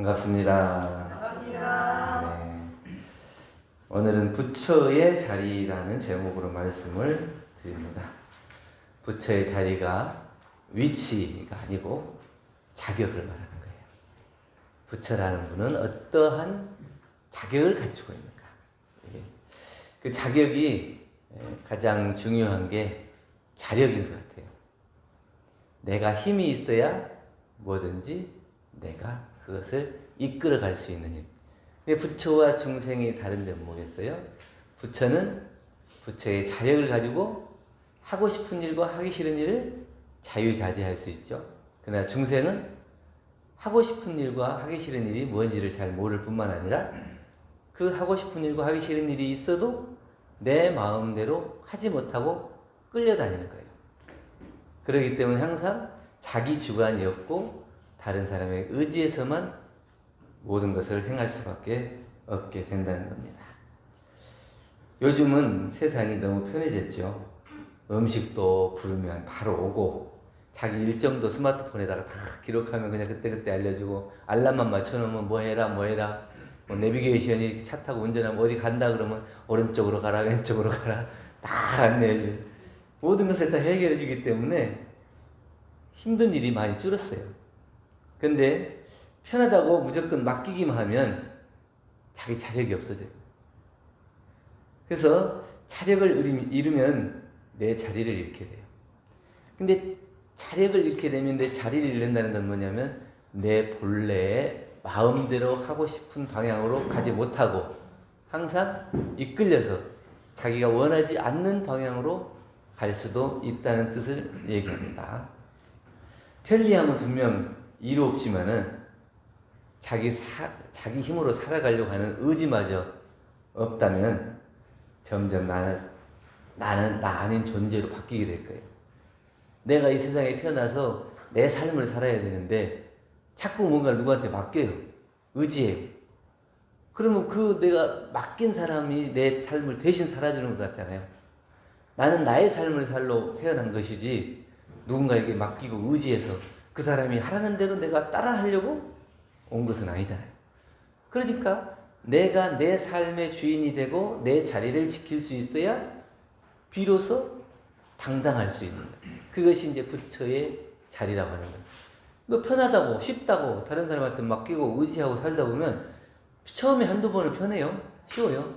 반갑습니다. 네. 오늘은 부처의 자리라는 제목으로 말씀을 드립니다. 부처의 자리가 위치가 아니고 자격을 말하는 거예요. 부처라는 분은 어떠한 자격을 갖추고 있는가. 예. 그 자격이 예, 가장 중요한 게 자력인 것 같아요. 내가 힘이 있어야 뭐든지 내가 그것을 이끌어 갈 수 있는 힘. 근데 부처와 중생이 다른 점은 뭐겠어요? 부처는 부처의 자력을 가지고 하고 싶은 일과 하기 싫은 일을 자유자재할 수 있죠. 그러나 중생은 하고 싶은 일과 하기 싫은 일이 뭔지를 잘 모를 뿐만 아니라 그 하고 싶은 일과 하기 싫은 일이 있어도 내 마음대로 하지 못하고 끌려다니는 거예요. 그렇기 때문에 항상 자기 주관이 없고 다른 사람의 의지에서만 모든 것을 행할 수밖에 없게 된다는 겁니다. 요즘은 세상이 너무 편해졌죠. 음식도 부르면 바로 오고 자기 일정도 스마트폰에다가 다 기록하면 그냥 그때그때 알려주고 알람만 맞춰놓으면 뭐 해라 뭐 해라 뭐 내비게이션이 차 타고 운전하면 어디 간다 그러면 오른쪽으로 가라 왼쪽으로 가라 다 안내해줘 모든 것을 다 해결해 주기 때문에 힘든 일이 많이 줄었어요. 근데 편하다고 무조건 맡기기만 하면 자기 자력이 없어져요. 그래서 자력을 잃으면 내 자리를 잃게 돼요. 근데 자력을 잃게 되면 내 자리를 잃는다는 건 뭐냐면 내 본래의 마음대로 하고 싶은 방향으로 가지 못하고 항상 이끌려서 자기가 원하지 않는 방향으로 갈 수도 있다는 뜻을 얘기합니다. 편리함은 분명 이루 없지만은 자기 사, 자기 힘으로 살아가려고 하는 의지마저 없다면 점점 나는 나는 나 아닌 존재로 바뀌게 될 거예요. 내가 이 세상에 태어나서 내 삶을 살아야 되는데 자꾸 뭔가 누구한테 맡겨요. 의지해. 그러면 그 내가 맡긴 사람이 내 삶을 대신 살아주는 것 같잖아요. 나는 나의 삶을 살로 태어난 것이지 누군가에게 맡기고 의지해서 그 사람이 하라는 대로 내가 따라 하려고 온 것은 아니잖아요. 그러니까 내가 내 삶의 주인이 되고 내 자리를 지킬 수 있어야 비로소 당당할 수 있는 거예요. 그것이 이제 부처의 자리라고 하는 거예요. 뭐 편하다고 쉽다고 다른 사람한테 맡기고 의지하고 살다 보면 처음에 한두 번은 편해요. 쉬워요.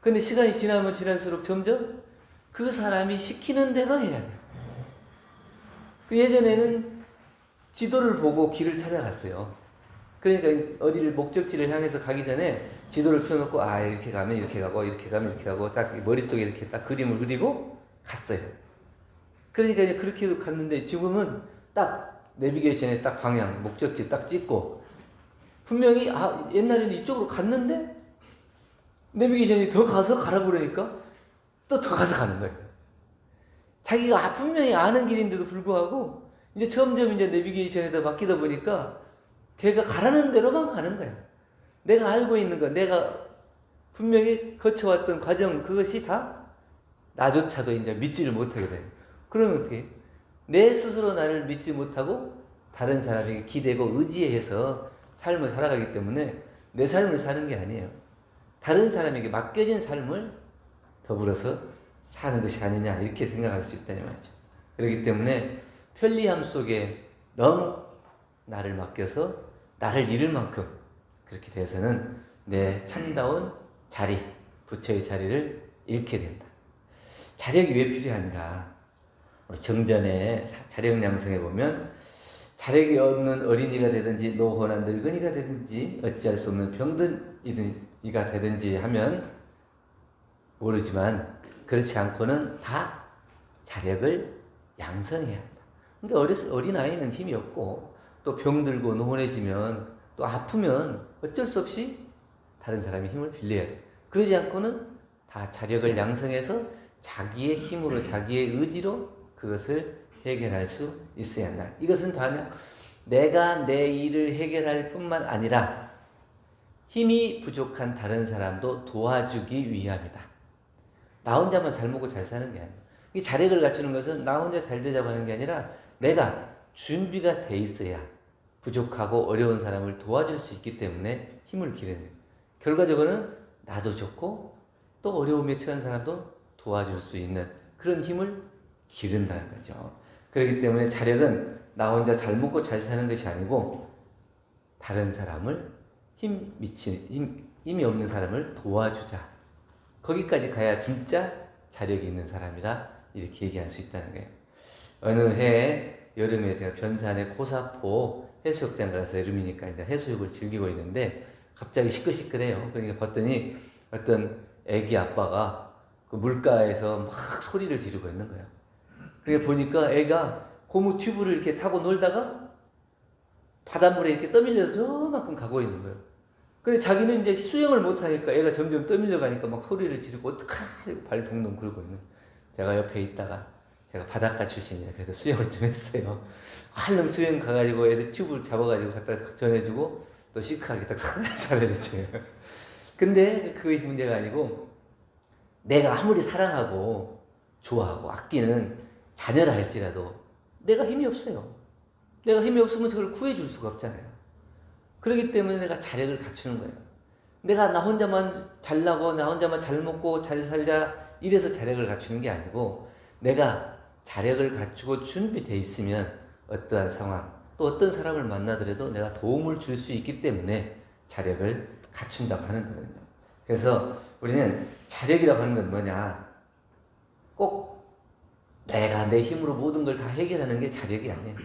근데 시간이 지나면 지날수록 점점 그 사람이 시키는 대로 해야 돼요. 그 예전에는 지도를 보고 길을 찾아갔어요. 그러니까 어디를 목적지를 향해서 가기 전에 지도를 펴놓고 아 이렇게 가면 이렇게 가고 이렇게 가면 이렇게 가고 딱 머릿속에 이렇게 딱 그림을 그리고 갔어요. 그러니까 이제 그렇게 갔는데 지금은 딱 내비게이션에 딱 방향 목적지 딱 찍고 분명히 아 옛날에는 이쪽으로 갔는데 내비게이션이 더 가서 가라 그러니까 또 더 가서 가는 거예요. 자기가 분명히 아는 길인데도 불구하고 이제 점점 이제 내비게이션에다 맡기다 보니까 걔가 가라는 대로만 가는 거야. 내가 알고 있는 거, 내가 분명히 거쳐왔던 과정 그것이 다 나조차도 이제 믿지를 못하게 돼. 그러면 어떻게? 내 스스로 나를 믿지 못하고 다른 사람에게 기대고 의지해서 삶을 살아가기 때문에 내 삶을 사는 게 아니에요. 다른 사람에게 맡겨진 삶을 더불어서 사는 것이 아니냐 이렇게 생각할 수 있다는 말이죠. 그렇기 때문에 편리함 속에 너무 나를 맡겨서 나를 잃을 만큼 그렇게 돼서는 내 참다운 자리, 부처의 자리를 잃게 된다. 자력이 왜 필요한가? 정전의 자력 양성에 보면 자력이 없는 어린이가 되든지 노후나 늙은이가 되든지 어찌할 수 없는 병든이가 되든지 하면 모르지만 그렇지 않고는 다 자력을 양성해야. 그러니까 어렸, 어린아이는 힘이 없고 또 병들고 노원해지면 또 아프면 어쩔 수 없이 다른 사람의 힘을 빌려야 돼. 그러지 않고는 다 자력을 양성해서 자기의 힘으로 자기의 의지로 그것을 해결할 수 있어야 한다. 이것은 다 내가 내 일을 해결할 뿐만 아니라 힘이 부족한 다른 사람도 도와주기 위함이다. 나 혼자만 잘 먹고 잘 사는 게 아니야. 이 자력을 갖추는 것은 나 혼자 잘 되자고 하는 게 아니라 내가 준비가 돼 있어야 부족하고 어려운 사람을 도와줄 수 있기 때문에 힘을 기르는 결과적으로는 나도 좋고 또 어려움에 처한 사람도 도와줄 수 있는 그런 힘을 기른다는 거죠. 그렇기 때문에 자력은 나 혼자 잘 먹고 잘 사는 것이 아니고 다른 사람을 힘 미친 힘, 힘이 없는 사람을 도와주자. 거기까지 가야 진짜 자력이 있는 사람이다. 이렇게 얘기할 수 있다는 거예요. 어느 해 여름에 제가 변산의 고사포 해수욕장 가서 여름이니까 이제 해수욕을 즐기고 있는데 갑자기 시끌시끌해요. 그러니까 봤더니 어떤 애기 아빠가 그 물가에서 막 소리를 지르고 있는 거예요. 그게 보니까 애가 고무 튜브를 이렇게 타고 놀다가 바닷물에 이렇게 떠밀려서 저만큼 가고 있는 거예요. 근데 자기는 이제 수영을 못하니까 애가 점점 떠밀려 가니까 막 소리를 지르고 어떡하냐 발 동동 그러고 있는. 제가 옆에 있다가 제가 바닷가 출신이라 그래서 수영을 좀 했어요. 할름 수영 가가지고 애들 튜브를 잡아가지고 갖다 전해주고 또 시크하게 딱 잘해줬죠. 근데 그것이 문제가 아니고 내가 아무리 사랑하고 좋아하고 아끼는 자녀라 할지라도 내가 힘이 없어요. 내가 힘이 없으면 저걸 구해줄 수가 없잖아요. 그렇기 때문에 내가 자력을 갖추는 거예요. 내가 나 혼자만 잘나고 나 혼자만 잘 먹고 잘 살자 이래서 자력을 갖추는 게 아니고 내가 자력을 갖추고 준비돼 있으면 어떠한 상황 또 어떤 사람을 만나더라도 내가 도움을 줄 수 있기 때문에 자력을 갖춘다고 하는 거거든요. 그래서 우리는 자력이라고 하는 건 뭐냐? 꼭 내가 내 힘으로 모든 걸 다 해결하는 게 자력이 아니에요.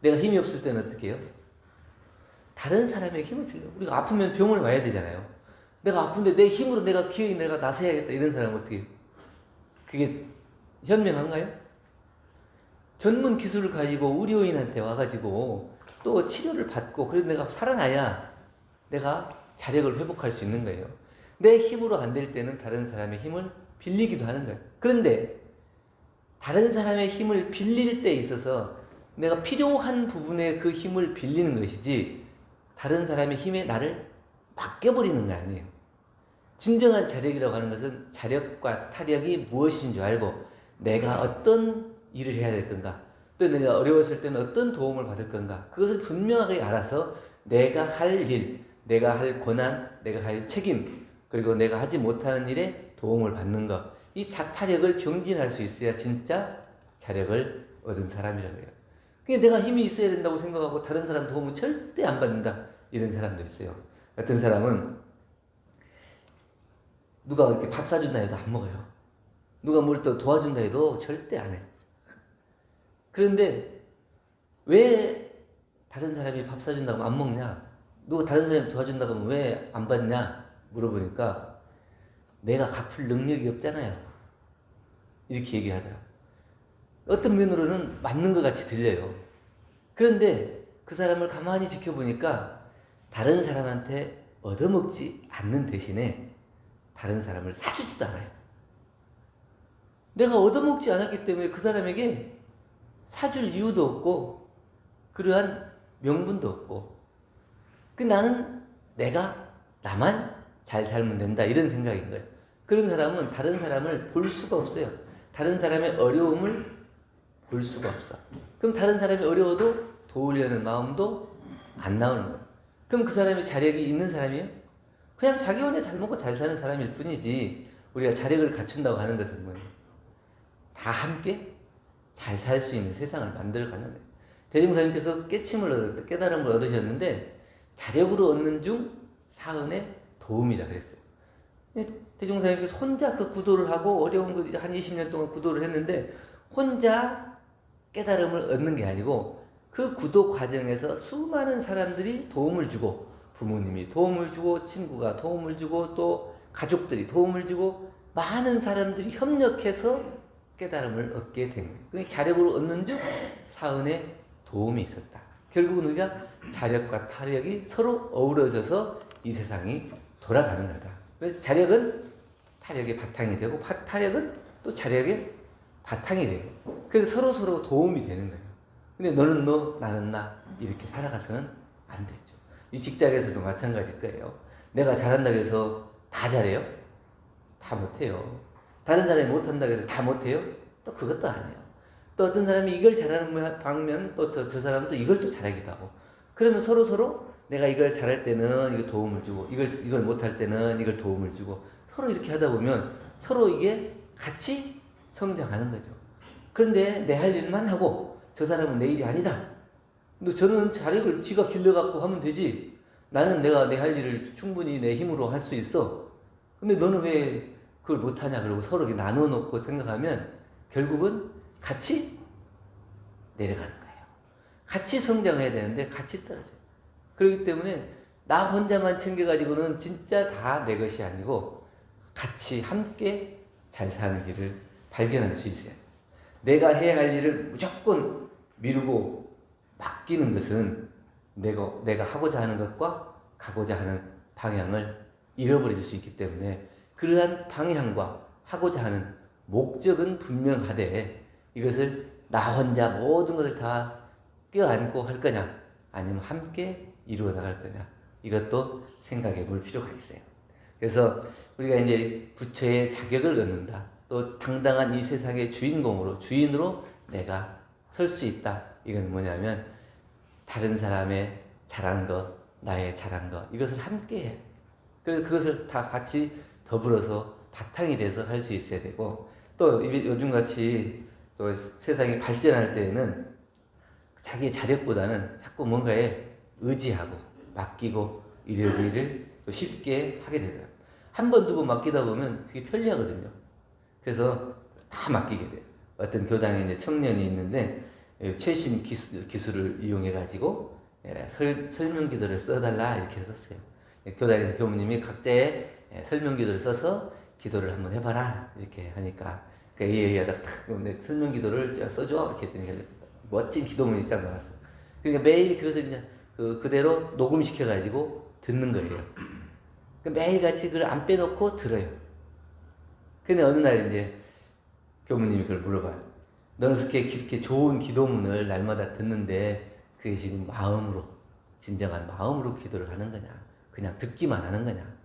내가 힘이 없을 때는 어떻게 해요? 다른 사람의 힘을 빌려. 우리가 아프면 병을 와야 되잖아요. 내가 아픈데 내 힘으로 내가 기어이 내가 나서야겠다 이런 사람은 어떻게 해요? 그게 현명한가요? 전문 기술을 가지고 의료인한테 와가지고 또 치료를 받고 그래서 내가 살아나야 내가 자력을 회복할 수 있는 거예요. 내 힘으로 안 될 때는 다른 사람의 힘을 빌리기도 하는 거예요. 그런데 다른 사람의 힘을 빌릴 때 있어서 내가 필요한 부분에 그 힘을 빌리는 것이지 다른 사람의 힘에 나를 맡겨버리는 거 아니에요. 진정한 자력이라고 하는 것은 자력과 타력이 무엇인 줄 알고 내가 어떤 일을 해야 될 건가 또 내가 어려웠을 때는 어떤 도움을 받을 건가 그것을 분명하게 알아서 내가 할 일, 내가 할 권한, 내가 할 책임 그리고 내가 하지 못하는 일에 도움을 받는 것. 이 자타력을 경진할 수 있어야 진짜 자력을 얻은 사람이라고 해요. 그게 내가 힘이 있어야 된다고 생각하고 다른 사람 도움은 절대 안 받는다. 이런 사람도 있어요. 어떤 사람은 누가 이렇게 밥 사준다 해도 안 먹어요. 누가 뭘 또 도와준다 해도 절대 안 해. 그런데 왜 다른 사람이 밥 사준다고 안 먹냐? 누가 다른 사람이 도와준다고 하면 왜 안 받냐? 물어보니까 내가 갚을 능력이 없잖아요. 이렇게 얘기하더라고. 어떤 면으로는 맞는 것 같이 들려요. 그런데 그 사람을 가만히 지켜보니까 다른 사람한테 얻어먹지 않는 대신에 다른 사람을 사주지도 않아요. 내가 얻어먹지 않았기 때문에 그 사람에게 사줄 이유도 없고 그러한 명분도 없고 그 나는 내가 나만 잘 살면 된다 이런 생각인 거예요. 그런 사람은 다른 사람을 볼 수가 없어요. 다른 사람의 어려움을 볼 수가 없어. 그럼 다른 사람이 어려워도 도우려는 마음도 안 나오는 거예요. 그럼 그 사람이 자력이 있는 사람이에요? 그냥 자기 혼자 잘 먹고 잘 사는 사람일 뿐이지 우리가 자력을 갖춘다고 하는 것은 뭐예요? 다 함께 잘 살 수 있는 세상을 만들어가는 거예요. 대중사님께서 깨침을 얻, 깨달음을 얻으셨는데 자력으로 얻는 중 사은의 도움이다 그랬어요. 대중사님께서 혼자 그 구도를 하고 어려운 거한 20년 동안 구도를 했는데 혼자 깨달음을 얻는 게 아니고 그 구도 과정에서 수많은 사람들이 도움을 주고 부모님이 도움을 주고 친구가 도움을 주고 또 가족들이 도움을 주고 많은 사람들이 협력해서 깨달음을 얻게 된 거예요. 그러니까 자력으로 얻는 중 사은의 도움이 있었다. 결국은 우리가 자력과 타력이 서로 어우러져서 이 세상이 돌아가는 거다. 자력은 타력의 바탕이 되고 타력은 또 자력의 바탕이 되고 그래서 서로 서로 도움이 되는 거예요. 근데 너는 너, 나는 나 이렇게 살아가서는 안 되죠. 이 직장에서도 마찬가지일 거예요. 내가 잘한다고 해서 다 잘해요? 다 못해요. 다른 사람이 못한다고 해서 다 못해요? 또 그것도 아니에요. 또 어떤 사람이 이걸 잘하는 방면 또저 사람은 또 이걸 또 잘하기도 하고 그러면 서로 서로 내가 이걸 잘할 때는 이거 도움을 주고 이걸 이걸 못할 때는 이걸 도움을 주고 서로 이렇게 하다 보면 서로 이게 같이 성장하는 거죠. 그런데 내 할 일만 하고 저 사람은 내 일이 아니다. 근데 저는 자력을 지가 길러갖고 하면 되지. 나는 내가 내 할 일을 충분히 내 힘으로 할 수 있어. 근데 너는 왜 그걸 못하냐 그러고 서로 나눠 놓고 생각하면 결국은 같이 내려가는 거예요. 같이 성장해야 되는데 같이 떨어져요. 그렇기 때문에 나 혼자만 챙겨가지고는 진짜 다 내 것이 아니고 같이 함께 잘 사는 길을 발견할 수 있어요. 내가 해야 할 일을 무조건 미루고 맡기는 것은 내가, 내가 하고자 하는 것과 가고자 하는 방향을 잃어버릴 수 있기 때문에 그러한 방향과 하고자 하는 목적은 분명하되 이것을 나 혼자 모든 것을 다 껴안고 할 거냐 아니면 함께 이루어 나갈 거냐 이것도 생각해 볼 필요가 있어요. 그래서 우리가 이제 부처의 자격을 얻는다. 또 당당한 이 세상의 주인공으로 주인으로 내가 설 수 있다. 이건 뭐냐면 다른 사람의 잘한 것, 나의 잘한 것 이것을 함께 해. 그래서 그것을 다 같이 더불어서 바탕이 돼서 할 수 있어야 되고 또 요즘 같이 또 세상이 발전할 때에는 자기의 자력보다는 자꾸 뭔가에 의지하고 맡기고 이러기를 또 쉽게 하게 되더라고요. 한 번, 두 번 맡기다 보면 그게 편리하거든요. 그래서 다 맡기게 돼요. 어떤 교당에 이제 청년이 있는데 예, 최신 기술, 기술을 이용해가지고 예, 설, 설명 기도를 써달라 이렇게. 예, 교단에서 교무님이 각자의 예, 설명 기도를 써서 기도를 한번 해봐라 이렇게 하니까 그 AA하다 탁 근데 설명 기도를 쫙 써줘 이렇게 했더니 멋진 기도문이 딱 나왔어요. 그러니까 매일 그것을 그냥 그 그대로 녹음시켜 가지고 듣는 거예요. 그 매일 같이 그걸 안 빼놓고 들어요. 근데 어느 날 이제 교무님이 그걸 물어봐요. 너는 그렇게 그렇게 좋은 기도문을 날마다 듣는데 그게 지금 마음으로 진정한 마음으로 기도를 하는 거냐? 그냥 듣기만 하는 거냐?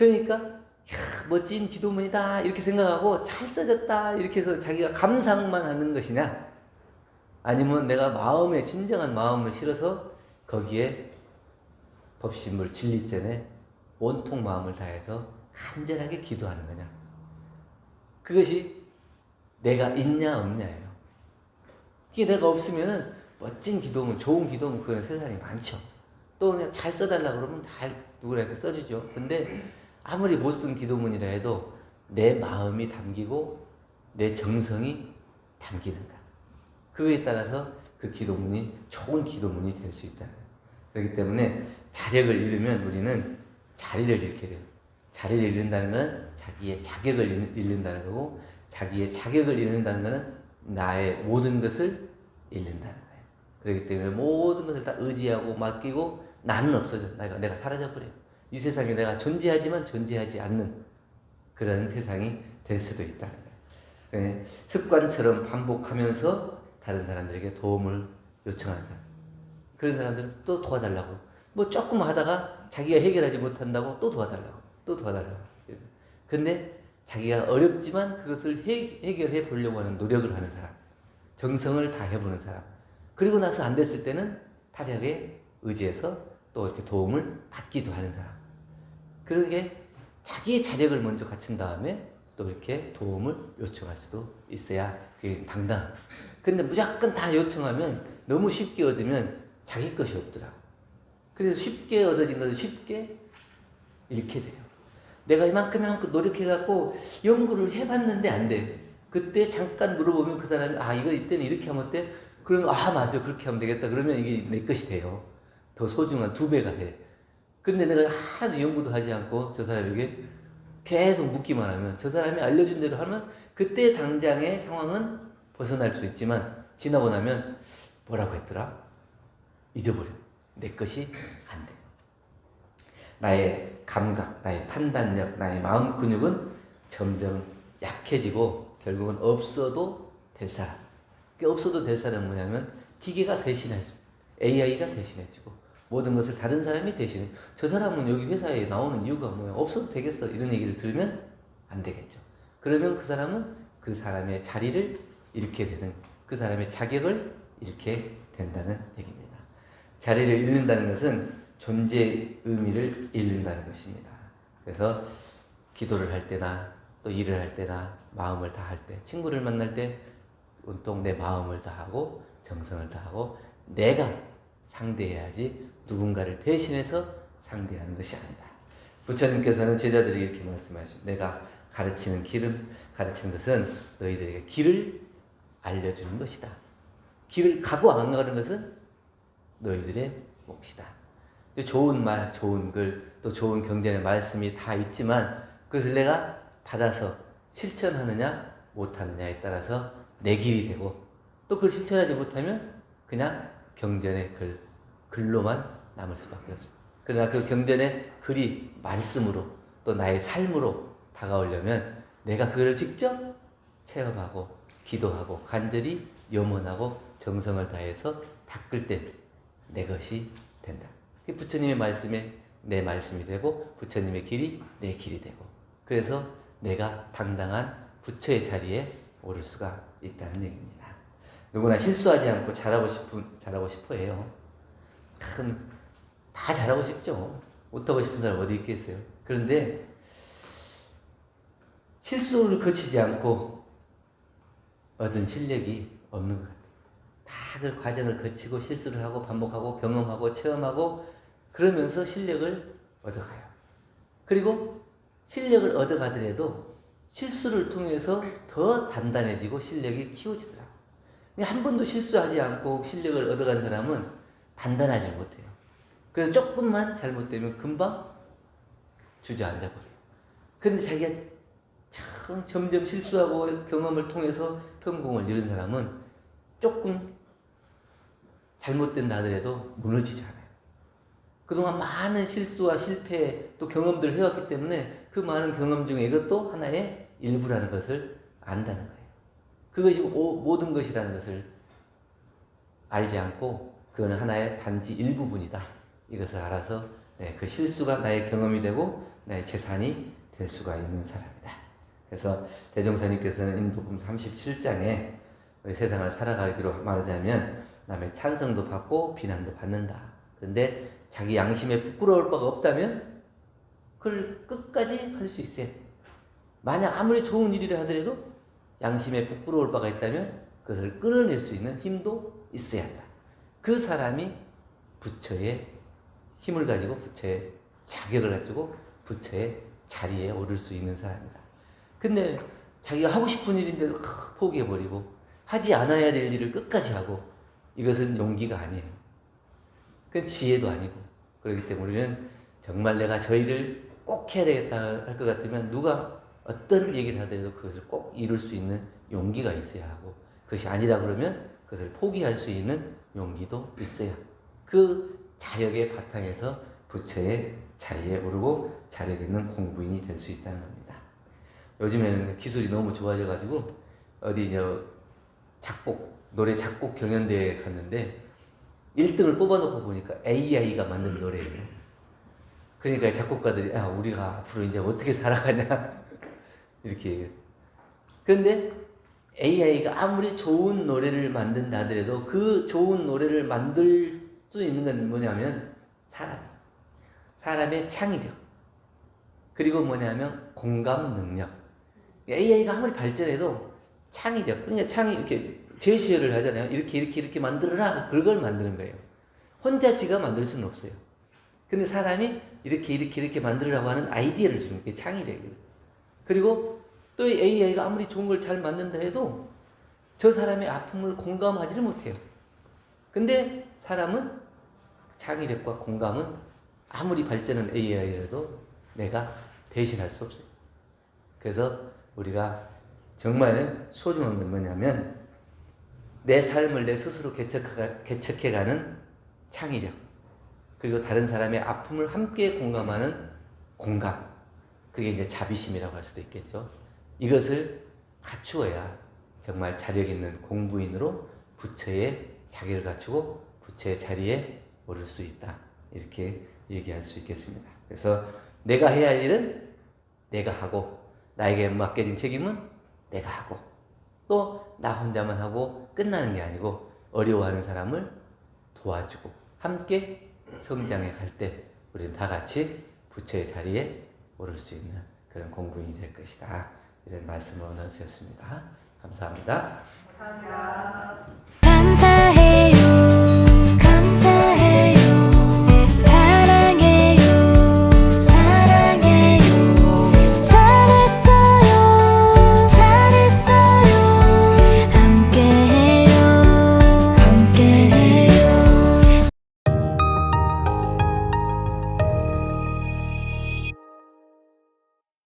그러니까 야, 멋진 기도문이다 이렇게 생각하고 잘 써졌다 이렇게 해서 자기가 감상만 하는 것이냐? 아니면 내가 마음에 진정한 마음을 실어서 거기에 법신물 진리전에 온통 마음을 다해서 간절하게 기도하는 거냐? 그것이 내가 있냐 없냐예요. 그게 내가 없으면은 멋진 기도문, 좋은 기도문 그런 세상에 많죠. 또 그냥 잘 써달라 그러면 잘 누구나 써주죠. 근데 아무리 못 쓴 기도문이라 해도 내 마음이 담기고 내 정성이 담기는가. 그거에 따라서 그 기도문이 좋은 기도문이 될 수 있다. 그렇기 때문에 자력을 잃으면 우리는 자리를 잃게 돼요. 자리를 잃는다는 것은 자기의 자격을 잃- 잃는다는 거고 자기의 자격을 잃는다는 것은 나의 모든 것을 잃는다는 거예요. 그렇기 때문에 모든 것을 다 의지하고 맡기고 나는 없어져. 내가, 내가 사라져버려요. 이 세상에 내가 존재하지만 존재하지 않는 그런 세상이 될 수도 거예요. 예, 습관처럼 반복하면서 다른 사람들에게 도움을 요청하는 사람. 그런 사람들은 또 도와달라고. 뭐 조금 하다가 자기가 해결하지 못한다고 또 도와달라고. 또 도와달라고. 근데 자기가 어렵지만 그것을 해, 해결해 보려고 하는 노력을 하는 사람. 정성을 다 해보는 사람. 그리고 나서 안 됐을 때는 타력에 의지해서 또 이렇게 도움을 받기도 하는 사람. 그러게 자기의 자력을 먼저 갖춘 다음에 또 이렇게 도움을 요청할 수도 있어야 그게 당당. 근데 무조건 다 요청하면 너무 쉽게 얻으면 자기 것이 없더라고. 그래서 쉽게 얻어진 것을 쉽게 잃게 돼요. 내가 이만큼 이만큼 노력해갖고 연구를 해봤는데 안 돼. 그때 잠깐 물어보면 그 사람이 아 이거 이때는 이렇게 하면 어때? 그러면 아 맞아 그렇게 하면 되겠다. 그러면 이게 내 것이 돼요. 더 소중한 두 배가 돼. 근데 내가 하나도 연구도 하지 않고 저 사람에게 계속 묻기만 하면 저 사람이 알려준 대로 하면 그때 당장의 상황은 벗어날 수 있지만 지나고 나면 뭐라고 했더라? 잊어버려. 내 것이 안 돼. 나의 감각, 나의 판단력, 나의 마음 근육은 점점 약해지고 결국은 없어도 될 사람. 그 없어도 될 사람은 뭐냐면 기계가 수, AI가 대신해주고 모든 것을 다른 사람이 대신해. 저 사람은 여기 회사에 나오는 이유가 뭐야? 없어도 되겠어. 이런 얘기를 들으면 안 되겠죠. 그러면 그 사람은 그 사람의 자리를 잃게 되는, 그 사람의 자격을 잃게 된다는 얘기입니다. 자리를 잃는다는 것은 존재의 의미를 잃는다는 것입니다. 그래서 기도를 할 때나 또 일을 할 때나 마음을 다할 때, 친구를 만날 때 온통 내 마음을 다하고 정성을 다하고 내가 상대해야지 누군가를 대신해서 상대하는 것이 아니다. 부처님께서는 제자들이 이렇게 말씀하십니다. 내가 가르치는 길을 가르치는 것은 너희들에게 길을 알려주는 것이다. 길을 가고 안 가는 것은 너희들의 몫이다. 좋은 말, 좋은 글, 또 좋은 경전의 말씀이 다 있지만 그것을 내가 받아서 실천하느냐 못하느냐에 따라서 내 길이 되고 또 그걸 실천하지 못하면 그냥 경전의 글, 글로만 남을 수밖에 없어. 그러나 그 경전의 글이 말씀으로 또 나의 삶으로 다가오려면 내가 그를 직접 체험하고 기도하고 간절히 염원하고 정성을 다해서 닦을 때 내 것이 된다. 부처님의 말씀에 내 말씀이 되고 부처님의 길이 내 길이 되고 그래서 내가 당당한 부처의 자리에 오를 수가 있다는 얘기입니다. 누구나 실수하지 않고 잘하고 싶은 잘하고 싶어 해요. 큰 다 잘하고 싶죠. 못하고 싶은 사람 어디 있겠어요. 그런데 실수를 거치지 않고 얻은 실력이 없는 것 같아요. 다 그 과정을 거치고 실수를 하고 반복하고 경험하고 체험하고 그러면서 실력을 얻어가요. 그리고 실력을 얻어가더라도 실수를 통해서 더 단단해지고 실력이 키워지더라고요. 한 번도 실수하지 않고 실력을 얻어간 사람은 단단하지 못해요. 그래서 조금만 잘못되면 금방 주저앉아 버려요. 그런데 자기가 참 점점 실수하고 경험을 통해서 성공을 이룬 사람은 조금 잘못된다 하더라도 무너지지 않아요. 그동안 많은 실수와 실패 또 경험들을 해왔기 때문에 그 많은 경험 중에 이것도 하나의 일부라는 것을 안다는 거예요. 그것이 모든 것이라는 것을 알지 않고 그거는 하나의 단지 일부분이다. 이것을 알아서 네, 그 실수가 나의 경험이 되고 나의 재산이 될 수가 있는 사람이다. 그래서 대종사님께서는 인도품 37장에 우리 세상을 살아가기로 말하자면 남의 찬성도 받고 비난도 받는다. 그런데 자기 양심에 부끄러울 바가 없다면 그걸 끝까지 할 수 있어요. 만약 아무리 좋은 일이라 하더라도 양심에 부끄러울 바가 있다면 그것을 끊어낼 수 있는 힘도 있어야 한다. 그 사람이 부처의 힘을 가지고 부처의 자격을 가지고 부처의 자리에 오를 수 있는 사람이다. 근데 자기가 하고 싶은 일인데도 포기해버리고 하지 않아야 될 일을 끝까지 하고 이것은 용기가 아니에요. 그건 지혜도 아니고 그렇기 때문에 우리는 정말 내가 저 일을 꼭 해야 되겠다 할 것 같으면 누가 어떤 얘기를 하더라도 그것을 꼭 이룰 수 있는 용기가 있어야 하고 그것이 아니다 그러면 그것을 포기할 수 있는 용기도 있어야 그 자력의 바탕에서 부처의 자리에 오르고 자력 있는 공부인이 될 수 있다는 겁니다. 요즘에는 기술이 너무 좋아져 가지고 어디 저 작곡 노래 작곡 경연대회에 갔는데 1등을 뽑아놓고 보니까 AI가 만든 노래예요. 그러니까 작곡가들이 야 우리가 앞으로 이제 어떻게 살아가냐 이렇게. 그런데 AI가 아무리 좋은 노래를 만든다 하더라도 그 좋은 노래를 만들 수 있는 건 뭐냐면 사람. 사람의 창의력. 그리고 뭐냐면 공감 능력. AI가 아무리 발전해도 창의력. 그러니까 창의 이렇게 제시를 하잖아요. 이렇게 이렇게 이렇게 만들어라. 그걸 만드는 거예요. 혼자 지가 만들 수는 없어요. 근데 사람이 이렇게 이렇게 이렇게 만들으라고 하는 아이디어를 주는 게 창의력이죠. 그리고 또 AI가 아무리 좋은 걸 잘 만든다 해도 저 사람의 아픔을 공감하지를 못해요. 근데 사람은 창의력과 공감은 아무리 발전한 AI라도 내가 대신할 수 없어요. 그래서 우리가 정말 소중한 건 뭐냐면 내 삶을 내 스스로 개척해가는 창의력 그리고 다른 사람의 아픔을 함께 공감하는 공감 그게 이제 자비심이라고 할 수도 있겠죠. 이것을 갖추어야 정말 자력 있는 공부인으로 부처의 자격을 갖추고 부처의 자리에 오를 수 있다. 이렇게 얘기할 수 있겠습니다. 그래서 내가 해야 할 일은 내가 하고 나에게 맡겨진 책임은 내가 하고 또 나 혼자만 하고 끝나는 게 아니고 어려워하는 사람을 도와주고 함께 성장해 갈 때 우리는 다 같이 부처의 자리에 오를 수 있는 그런 공부인이 될 것이다. 이런 말씀을 오늘 드렸습니다. 감사합니다. 감사합니다. 감사해요. 감사